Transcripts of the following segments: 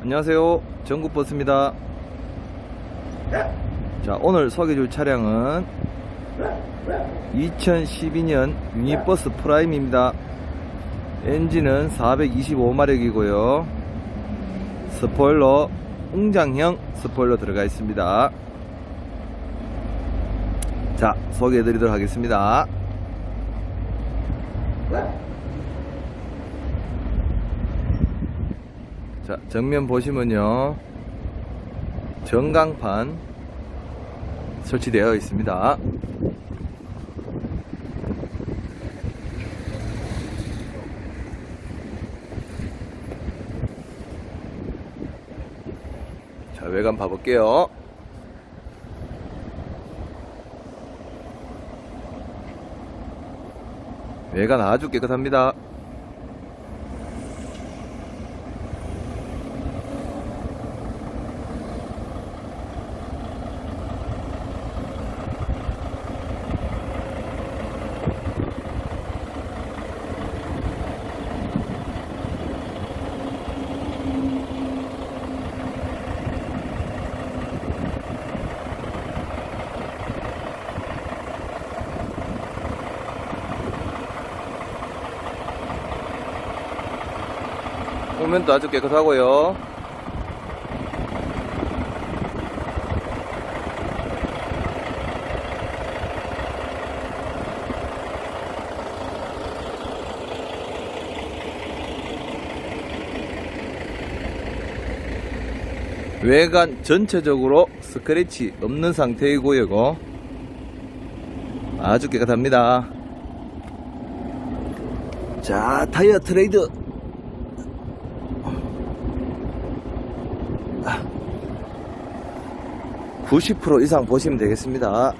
안녕하세요. 전국버스입니다. 자 오늘 소개해줄 차량은 2012년 유니버스 프라임입니다. 엔진은 425마력이고요. 스포일러 웅장형 스포일러 들어가 있습니다. 자 소개해 드리도록 하겠습니다 자, 정면 보시면요. 전광판 설치되어 있습니다. 자, 외관 봐볼게요. 외관 아주 깨끗합니다. 후면도 아주 깨끗하고요. 외관 전체적으로 스크래치 없는 상태이고요. 아주 깨끗합니다. 자, 타이어 트레이드 90% 이상 보시면 되겠습니다.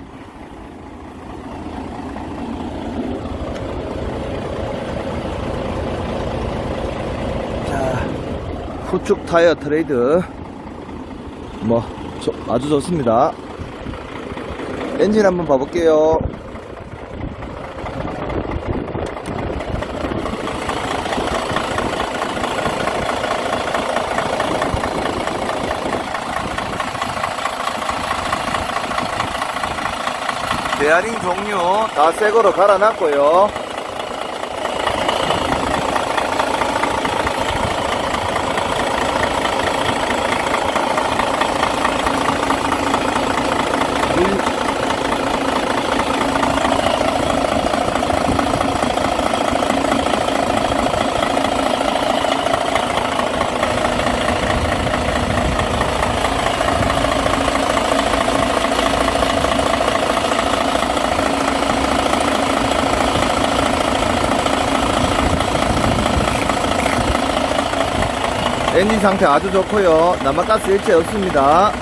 자, 후축 타이어 트레이드. 뭐, 저- 아주 좋습니다. 엔진 한번 봐볼게요. 베어링 종류 다 새거로 갈아놨고요. 엔진 상태 아주 좋고요. 남아가스 일체 없습니다.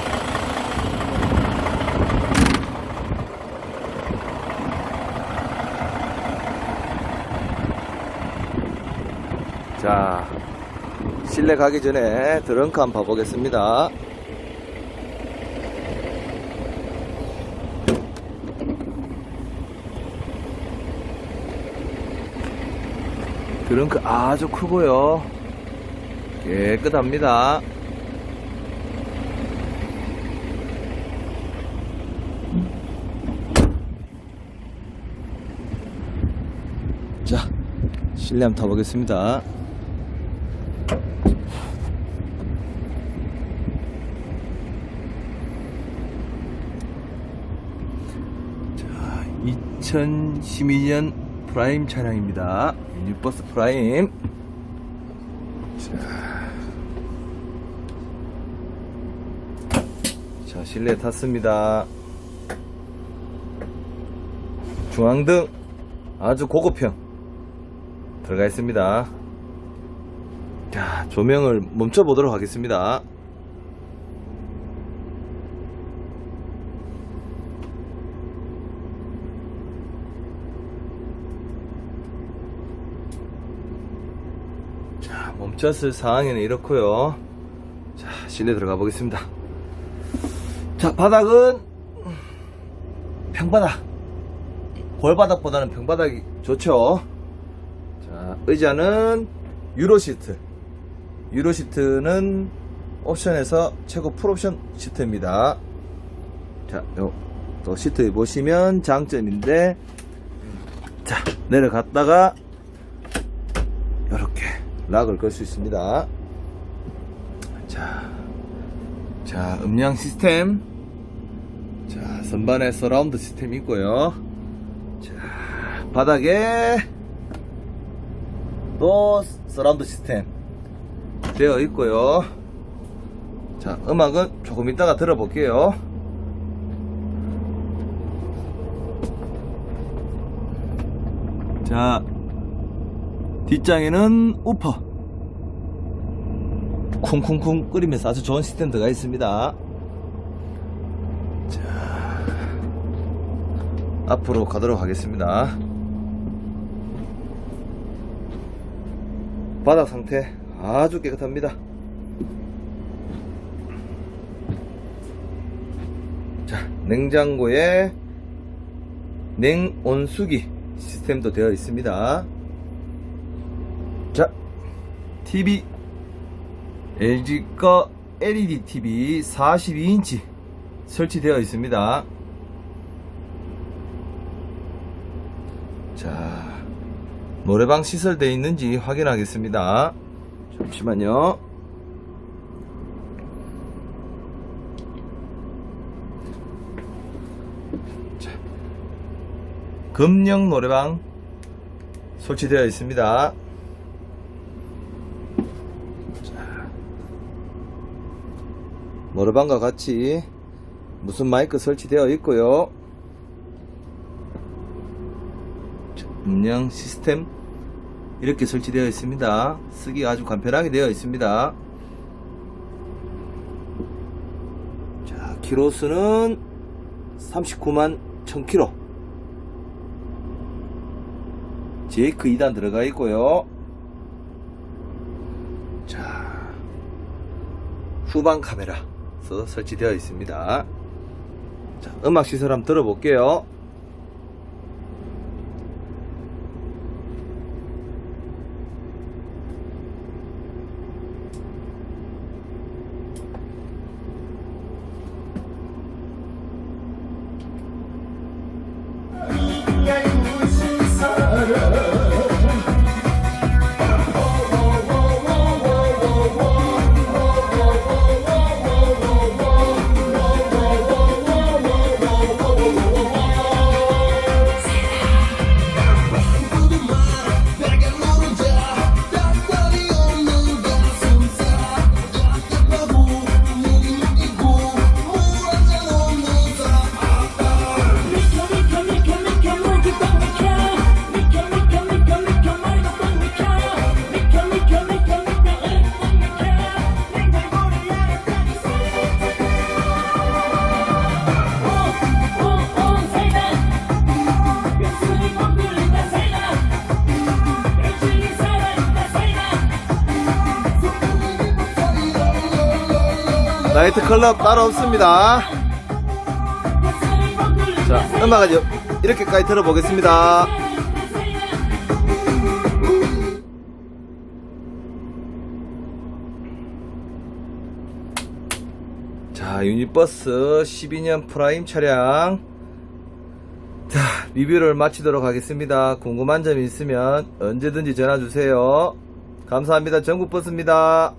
자, 실내 가기 전에 드렁크 한번 봐보겠습니다. 드렁크 아주 크고요. 깨끗합니다. 자, 실내 한번 타보겠습니다. 자, 2012년 프라임 차량입니다. 유니버스 프라임. 자, 실내 탔습니다. 중앙등 아주 고급형 들어가 있습니다. 자, 조명을 멈춰 보도록 하겠습니다. 자, 멈췄을 상황에는 이렇고요. 자, 실내 들어가 보겠습니다. 자, 바닥은 평바닥. 골바닥보다는 평바닥이 좋죠. 자, 의자는 유로 시트. 유로 시트는 옵션에서 최고 풀옵션 시트입니다. 자, 요, 또 시트에 보시면 장점인데, 자, 내려갔다가, 락을 걸 수 있습니다. 자, 자, 음량 시스템. 자, 선반에 서라운드 시스템이 있고요. 자, 바닥에 또 서라운드 시스템 되어 있고요. 자, 음악은 조금 이따가 들어볼게요. 자, 뒷장에는 우퍼. 쿵쿵쿵 끓이면서 아주 좋은 시스템 들어가 있습니다. 자, 앞으로 가도록 하겠습니다. 바닥 상태 아주 깨끗합니다. 자, 냉장고에 냉온수기 시스템도 되어 있습니다. 자, TV LG 거 LED TV 42인치 설치되어 있습니다. 자, 노래방 시설되어 있는지 확인하겠습니다. 잠시만요. 자, 금령 노래방 설치되어 있습니다. 노래방과 같이 무슨 마이크 설치되어 있고요. 자, 음량 시스템 이렇게 설치되어 있습니다. 쓰기 아주 간편하게 되어 있습니다. 자, 키로수는 39만 1000km. 제이크 2단 들어가 있고요. 자, 후방 카메라 설치되어 있습니다. 자, 음악 시설 한번 들어볼게요. 나이트 클럽 따로 없습니다. 자, 음악은 여- 이렇게까지 들어보겠습니다. 자, 유니버스 12년 프라임 차량. 자, 리뷰를 마치도록 하겠습니다. 궁금한 점이 있으면 언제든지 전화 주세요. 감사합니다. 전국버스입니다.